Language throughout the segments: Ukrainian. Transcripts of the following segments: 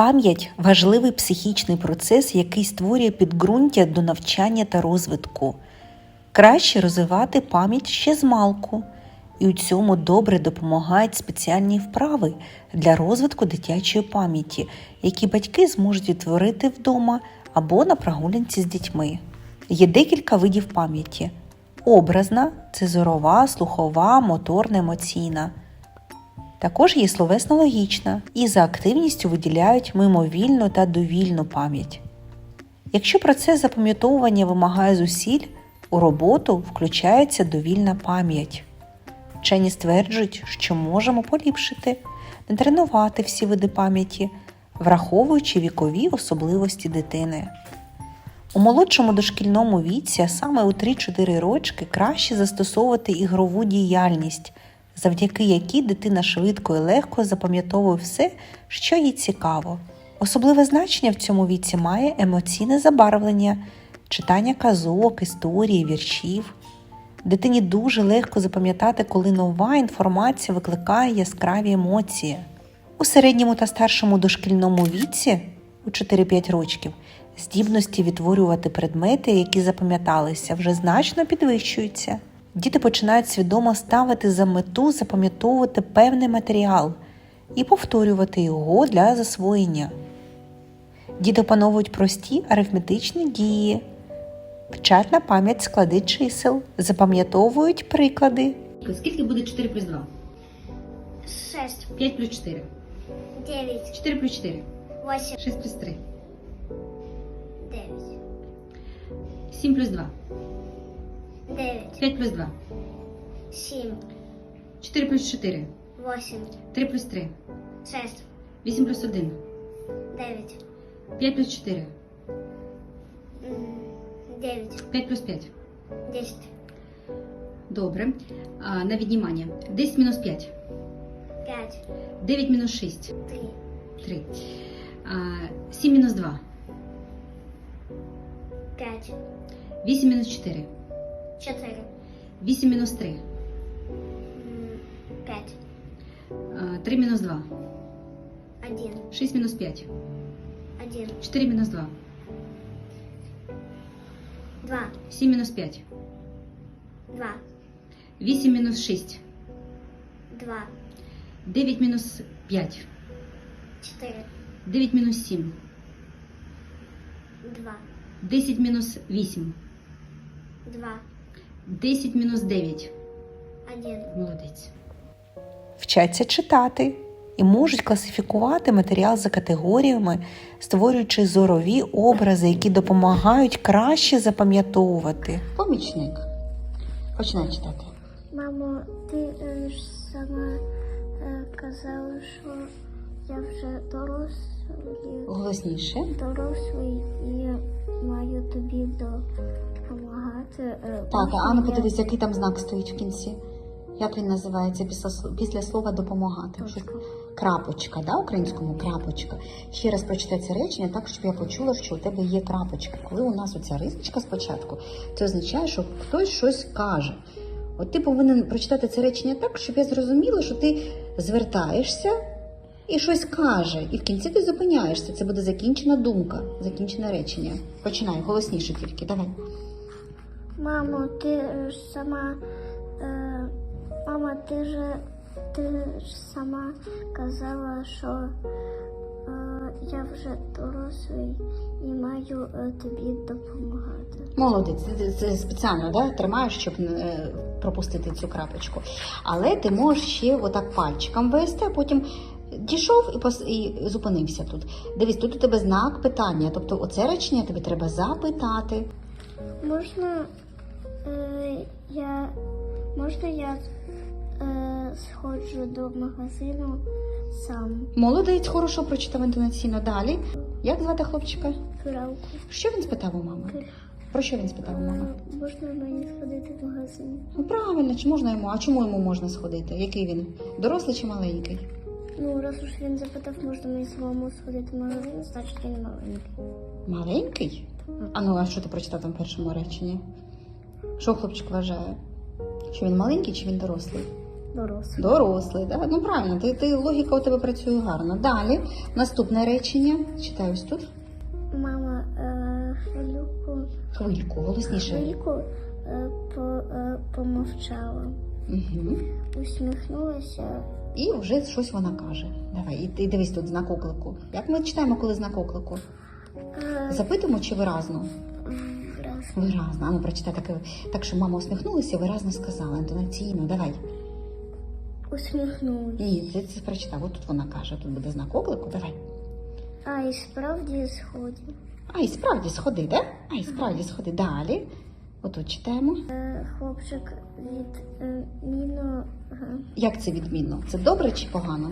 Пам'ять важливий психічний процес, який створює підґрунтя до навчання та розвитку. Краще розвивати пам'ять ще з малку, і у цьому добре допомагають спеціальні вправи для розвитку дитячої пам'яті, які батьки зможуть відтворити вдома або на прогулянці з дітьми. Є декілька видів пам'яті: образна це зорова, слухова, моторна, емоційна. Також є словесно-логічна і за активністю виділяють мимовільну та довільну пам'ять. Якщо процес запам'ятовування вимагає зусиль, у роботу включається довільна пам'ять. Вчені стверджують, що можемо поліпшити, не тренувати всі види пам'яті, враховуючи вікові особливості дитини. У молодшому дошкільному віці, а саме у 3-4 рочки, краще застосовувати ігрову діяльність, завдяки якій дитина швидко і легко запам'ятовує все, що їй цікаво. Особливе значення в цьому віці має емоційне забарвлення, читання казок, історії, віршів. Дитині дуже легко запам'ятати, коли нова інформація викликає яскраві емоції. У середньому та старшому дошкільному віці, у 4-5 років, здібності відтворювати предмети, які запам'яталися, вже значно підвищуються. Діти починають свідомо ставити за мету запам'ятовувати певний матеріал і повторювати його для засвоєння. Діти опановують прості арифметичні дії, вчать на пам'ять склади чисел, запам'ятовують приклади. Скільки буде 4 плюс 2? 6, 5 плюс 4. 9, 4 плюс 4. 8, 6 плюс 3. 9, 7 плюс 2. 9, 5 плюс 2. 7, 4 плюс 4. 8, 3 плюс 3. 6, 8 плюс 1. 9, 5 плюс 4. м, 9, 5 плюс 5. 10, Добре. А, на віднімання. 10 мінус 5. 5, 9 мінус 6. 3, 3. А, 7 мінус 2. 5, 8 мінус 4. 4, 8 мінус 3. 5, А, 3 мінус 2. 1, 6 мінус 5. 1, 4 мінус 2. 2, 7 мінус 5. 2, 8 мінус 6. 2, 9 мінус 5. 4, 9 мінус 7. 2, 10 мінус 8. 2, 10 мінус 9. 1, Молодець. вчаться читати і можуть класифікувати матеріал за категоріями, створюючи зорові образи, які допомагають краще запам'ятовувати. Помічник. Починай читати. Мамо, ти е, ж сама е, казала, що я вже дорослий, Голосніше. дорослий і допомагати. е, Так, а ну я- подивись, який там знак стоїть в кінці. Як він називається після, після слова допомагати? Щось- Крапочка, да, українському крапочка. Ще раз прочитай це речення так, щоб я почула, що у тебе є крапочка. Коли у нас оця рисочка спочатку, це означає, що хтось щось каже. От ти повинен прочитати це речення так, щоб я зрозуміла, що ти звертаєшся і щось каже, і в кінці ти зупиняєшся. Це буде закінчена думка, закінчене речення. Починай голосніше тільки. Давай. Мамо, ти ж сама. Е, мама, ти ж ти ж сама казала, що е, я вже дорослий і маю е, тобі допомагати. Молодець, ти це спеціально да, тримаєш, щоб е, пропустити цю крапочку. Але ти можеш ще отак пальчиком вести, а потім дійшов і, пос... і зупинився тут. Дивись, тут у тебе знак питання. Тобто оце речення тобі треба запитати. Можна я можна я е, сходжу до магазину сам Молодець, хорошо прочитав інтонаційно. Далі. Як звати хлопчика? фіралку. Що він спитав у мами? Про що він спитав у мами? Е, можна мені сходити в магазин? Ну правильно, чи можна йому? А чому йому можна сходити? Який він? Дорослий чи маленький? Ну, раз уж він запитав, можна мені самому сходити в магазин, значить він маленький. Маленький? А ну, а що ти прочитав там в першому реченні? Що хлопчик вважає? Що він маленький чи він дорослий? Дорослий. Дорослий, да? Ну правильно, ти, ти, логіка у тебе працює гарно. Далі, наступне речення. Читаю ось тут. Мама е, хвильку, Хвильку, голосніше. хвильку е, по, е, помовчала, Угу. усміхнулася. І вже щось вона каже. Давай, і ти дивись тут знак оклику. Як ми читаємо, коли знак оклику? Е, Запитуємо чи виразно? Виразно. А ну прочитай таке. Так, що мама усміхнулася і виразно сказала. Інтонаційно, давай. Усміхнулася. Ні, ти це прочитав. От тут вона каже, тут буде знак оклику, давай. А і справді сході. А, і справді сходи, да? А, і справді сходи. Далі. Отут читаємо. Е, хлопчик від міно е, Як це відмінно? Це добре чи погано?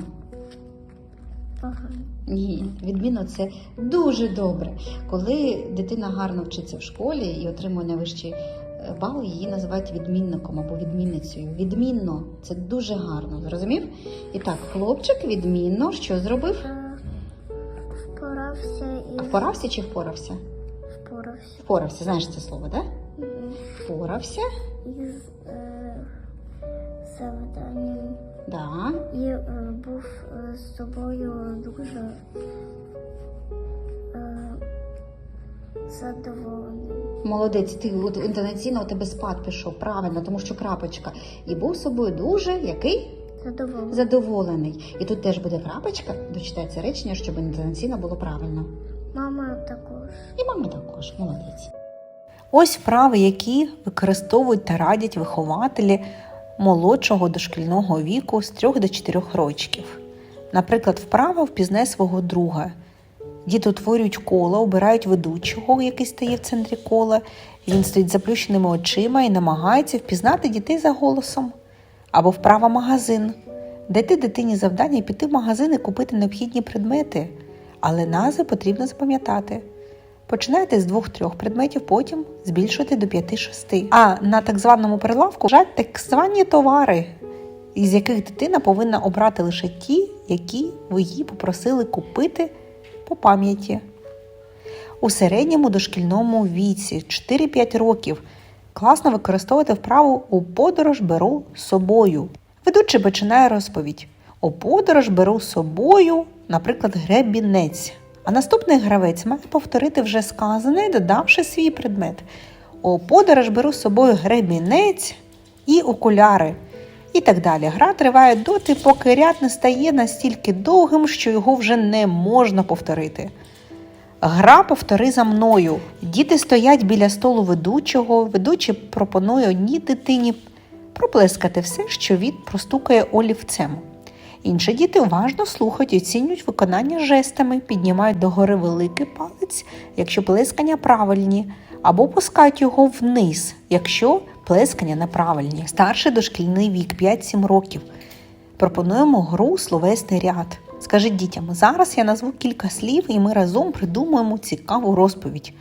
Погано. Ні, відмінно це дуже добре. Коли дитина гарно вчиться в школі і отримує найвищий е, бал, її називають відмінником або відмінницею. Відмінно це дуже гарно. Зрозумів? І так, хлопчик відмінно що зробив? Е, впорався А і впорався чи впорався? впорався. Впорався, знаєш це слово, так? Да? Мгм. Впорався, із е, завданням да. і е, був е, з собою дуже е, задоволений. Молодець, ти от інтонаційно у тебе спад пішов, правильно, тому що крапочка. І був собою дуже який? Задоволений. Задоволений. І тут теж буде крапочка, дочитай це речення, щоб інтонаційно було правильно. Мама також. І мама також, молодець. Ось вправи, які використовують та радять вихователі молодшого дошкільного віку з 3 до 4 років. Наприклад, вправа впізнай свого друга. Діти утворюють коло, обирають ведучого, який стає в центрі кола. Він стоїть заплющеними очима і намагається впізнати дітей за голосом. Або вправа магазин. Дайте дитині завдання піти в магазин і купити необхідні предмети, але назви потрібно запам'ятати. Починайте з двох-трьох предметів, потім збільшуйте до п'яти-шести. А на так званому прилавку лежать так звані товари, із яких дитина повинна обрати лише ті, які ви її попросили купити по пам'яті. У середньому дошкільному віці 4-5 років класно використовувати вправу у подорож беру з собою. Ведучий починає розповідь: у подорож беру з собою, наприклад, гребінець. А наступний гравець має повторити вже сказане, додавши свій предмет. У подорож беру з собою гребінець і окуляри. І так далі. Гра триває доти, поки ряд не стає настільки довгим, що його вже не можна повторити. Гра повтори за мною. Діти стоять біля столу ведучого. Ведучий пропонує одній дитині проплескати все, що він простукає олівцем. Інші діти уважно слухають і оцінюють виконання жестами, піднімають догори великий палець, якщо плескання правильні, або опускають його вниз, якщо плескання неправильні. Старший дошкільний вік 5-7 років. Пропонуємо гру словесний ряд. Скажіть дітям, зараз я назву кілька слів, і ми разом придумаємо цікаву розповідь.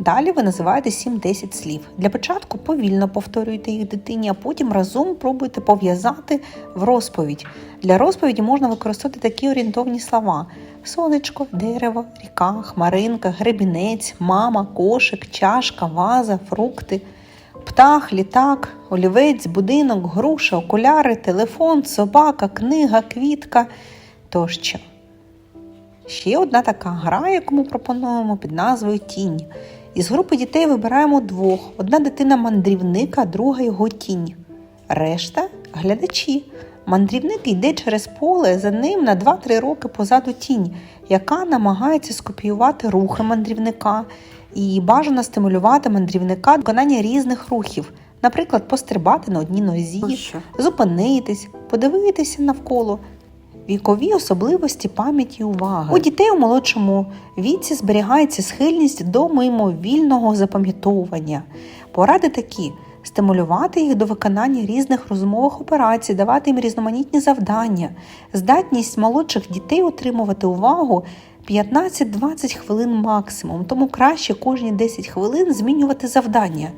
Далі ви називаєте 7-10 слів. Для початку повільно повторюйте їх дитині, а потім разом пробуйте пов'язати в розповідь. Для розповіді можна використовувати такі орієнтовні слова: сонечко, дерево, ріка, хмаринка, гребінець, мама, кошик, чашка, ваза, фрукти, птах, літак, олівець, будинок, груша, окуляри, телефон, собака, книга, квітка тощо. Ще одна така гра, яку ми пропонуємо під назвою Тінь. Із групи дітей вибираємо двох: одна дитина мандрівник, а друга його тінь. Решта глядачі. Мандрівник йде через поле, за ним на 2-3 роки позаду тінь, яка намагається скопіювати рухи мандрівника і бажано стимулювати мандрівника до виконання різних рухів, наприклад, пострибати на одній нозі, зупинитись, подивитися навколо. Вікові особливості пам'яті уваги. У дітей у молодшому віці зберігається схильність до мимовільного запам'ятовування. Поради такі: стимулювати їх до виконання різних розумових операцій, давати їм різноманітні завдання, здатність молодших дітей отримувати увагу 15-20 хвилин максимум, тому краще кожні 10 хвилин змінювати завдання.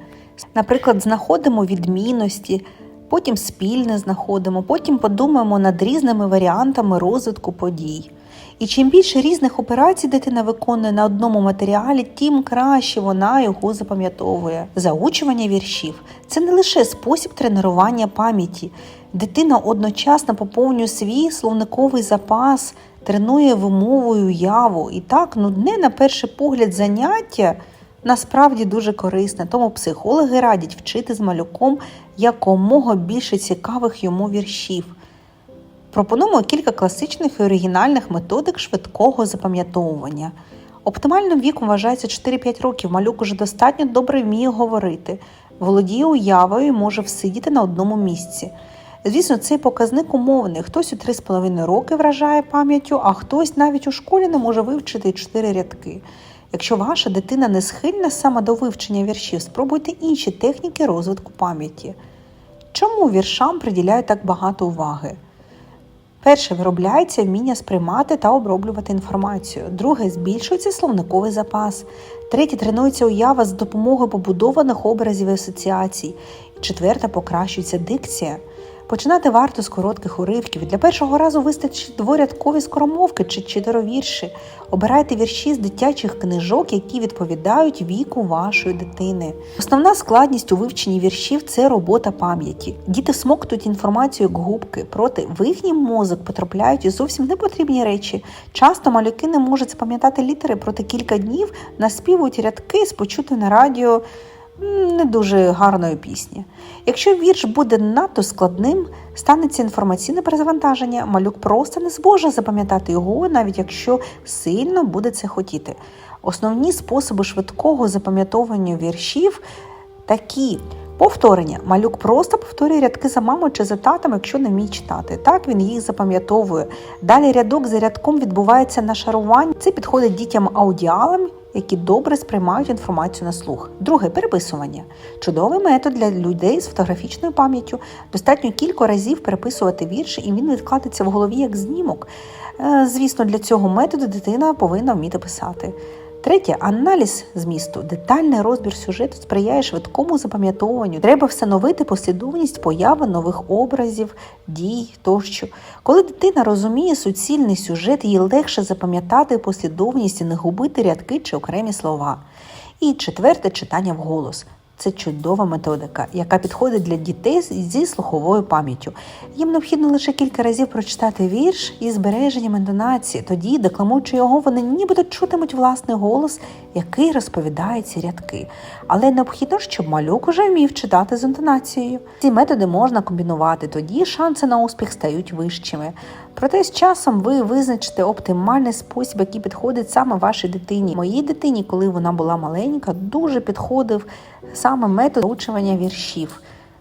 Наприклад, знаходимо відмінності, потім спільне знаходимо, потім подумаємо над різними варіантами розвитку подій. І чим більше різних операцій дитина виконує на одному матеріалі, тим краще вона його запам'ятовує. Заучування віршів це не лише спосіб тренування пам'яті. Дитина одночасно поповнює свій словниковий запас, тренує вимову і уяву. І так нудне на перший погляд заняття насправді дуже корисне. Тому психологи радять вчити з малюком якомога більше цікавих йому віршів. Пропонуємо кілька класичних і оригінальних методик швидкого запам'ятовування. Оптимальним віком вважається 4-5 років. Малюк уже достатньо добре вміє говорити, володіє уявою і може всидіти на одному місці. Звісно, цей показник умовний. Хтось у 3,5 роки вражає пам'яттю, а хтось навіть у школі не може вивчити 4 рядки. Якщо ваша дитина не схильна саме до вивчення віршів, спробуйте інші техніки розвитку пам'яті. Чому віршам приділяють так багато уваги? Перше виробляється вміння сприймати та оброблювати інформацію. Друге збільшується словниковий запас. Третє тренується уява з допомогою побудованих образів і асоціацій. Четверте покращується дикція. Починати варто з коротких уривків. Для першого разу вистачить дворядкові скоромовки чи чотировірші. Обирайте вірші з дитячих книжок, які відповідають віку вашої дитини. Основна складність у вивченні віршів це робота пам'яті. Діти смоктують інформацію як губки, проте в їхній мозок потрапляють і зовсім непотрібні речі. Часто малюки не можуть запам'ятати літери, проте кілька днів наспівують рядки з почутої на радіо не дуже гарної пісні. Якщо вірш буде надто складним, станеться інформаційне перезавантаження. Малюк просто не зможе запам'ятати його, навіть якщо сильно буде це хотіти. Основні способи швидкого запам'ятовування віршів такі. Повторення. Малюк просто повторює рядки за мамою чи за татом, якщо не вміє читати. Так він їх запам'ятовує. Далі рядок за рядком відбувається на шаруванні. Це підходить дітям аудіалам, які добре сприймають інформацію на слух. Друге переписування. Чудовий метод для людей з фотографічною пам'яттю. Достатньо кілька разів переписувати вірші, і він відкладеться в голові як знімок. Е, Звісно, для цього методу дитина повинна вміти писати. Третє аналіз змісту. Детальний розбір сюжету сприяє швидкому запам'ятовуванню. Треба встановити послідовність появи нових образів, дій тощо. Коли дитина розуміє суцільний сюжет, їй легше запам'ятати послідовність і не губити рядки чи окремі слова. І четверте читання вголос. Це чудова методика, яка підходить для дітей зі слуховою пам'яттю. Їм необхідно лише кілька разів прочитати вірш із збереженням інтонації. Тоді, декламуючи його, вони нібито чутимуть власний голос, який розповідає ці рядки. Але необхідно, щоб малюк уже вмів читати з інтонацією. Ці методи можна комбінувати, тоді шанси на успіх стають вищими. Проте з часом ви визначите оптимальний спосіб, який підходить саме вашій дитині. Моїй дитині, коли вона була маленька, дуже підходив саме метод заучування віршів.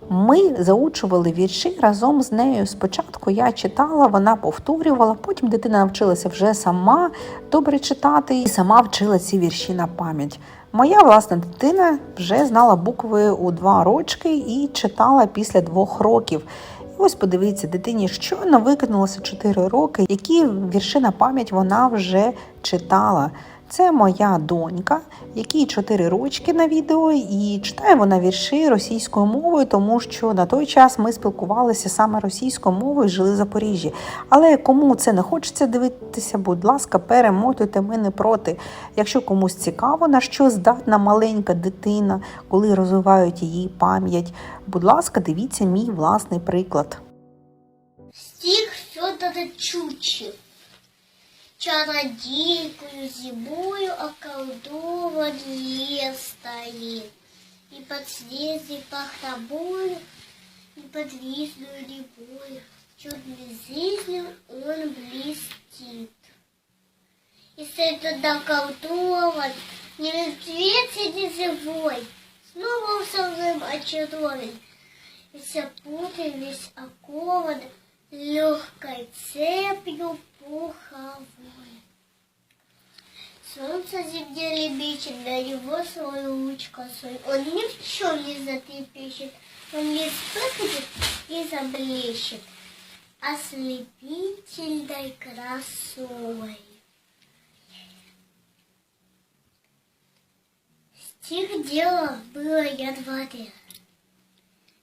Ми заучували вірші разом з нею. Спочатку я читала, вона повторювала, потім дитина навчилася вже сама добре читати і сама вчила ці вірші на пам'ять. Моя власна дитина вже знала букви у два рочки і читала після двох років. І ось подивіться, дитині щойно викинулося 4 роки, які вірші на пам'ять вона вже читала. Це моя донька, якій 4 рочки на відео, і читає вона вірші російською мовою, тому що на той час ми спілкувалися саме російською мовою, жили в Запоріжжі. Але кому це не хочеться дивитися, будь ласка, перемотуйте, ми не проти. Якщо комусь цікаво, на що здатна маленька дитина, коли розвивають її пам'ять, будь ласка, дивіться мій власний приклад. Стих Федора Чучи. Чародейкую зимою околдован лес стоит. И под слезой похробою, и подвижную рябою, Черной жизнью он блестит. И с этот околдован, не мертвец и не живой, Снова самым очарован, и запутан, весь окован легкой цепью пуховой. Солнце зимнее лебечет, на него свой луч косой. Он ни в чем не затрепещет, он не вспыхнет и заблещет ослепительной красой. Стих дело было я дворе.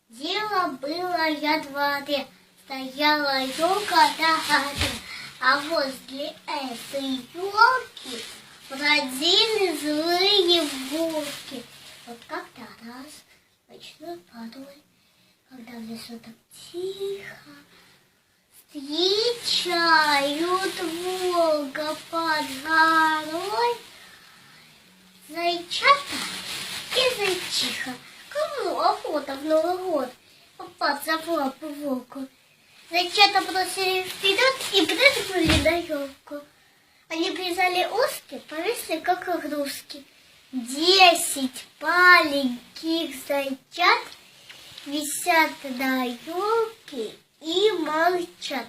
Дело было я дворе. Стояла елка на горе, А возле этой елки бродили злые волки. Вот как-то раз ночной порой, когда в лесу так тихо, встречают волка под горой, зайчата и зайчиха. Кому охота в Новый год попаться в лапы волку? Зайчата бросили вперед и прыгнули на елку. Они привязали узки, повисли как игрушки. Десять маленьких зайчат висят на елке и молчат.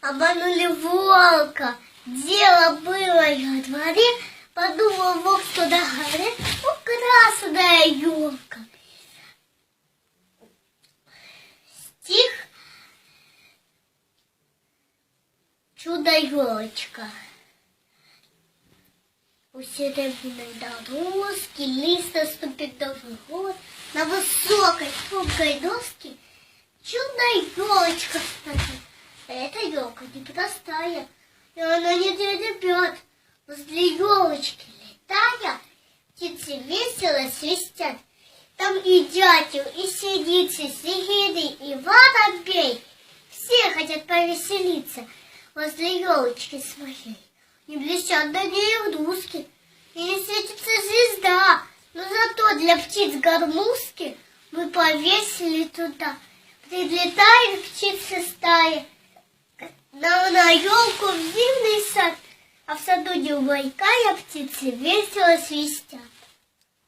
Обманули волка. Дело было во дворе. Подумал волк, что на горе украсная елка. Стих Чудо-елочка. У серебряной дорожки лист наступит Новый год. На высокой тонкой доске чудо-елочка стоит. Эта елка непростая, и она не ребят. Возле елочки летая, птицы весело свистят. Там и дятел, и синицы, снегири, и воробей. Все хотят повеселиться возле елочки своей. Не блестят на ней игрушки, и не светится звезда. Но зато для птиц гармушки мы повесили туда. Прилетают птицы стаи на, на елку в зимний сад, а в саду умолкая птицы весело свистят.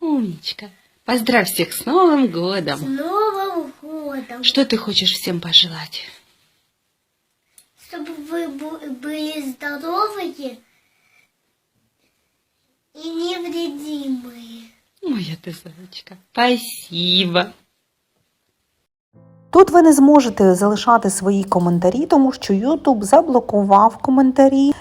Умничка. Поздравь всех с Новым С годом. Новым годом! Что ты хочешь всем пожелать? Чтобы вы бу- были здоровые и невредимые. Моя ты зайчка. Спасибо. Тут ви не зможете залишати свої коментарі, тому що YouTube заблокував коментарі,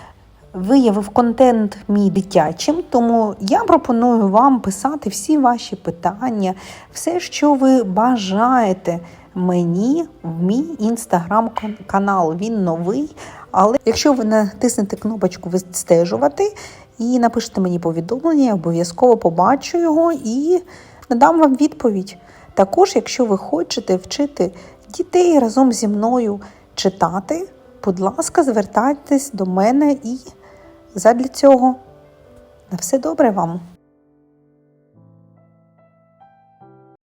виявив контент мій дитячим. Тому я пропоную вам писати всі ваші питання, все, що ви бажаєте мені в мій інстаграм-канал. Він новий. Але якщо ви натиснете кнопочку відстежувати і напишете мені повідомлення, я обов'язково побачу його і надам вам відповідь. Також, якщо ви хочете вчити дітей разом зі мною читати, будь ласка, звертайтесь до мене і задля цього. На все добре вам!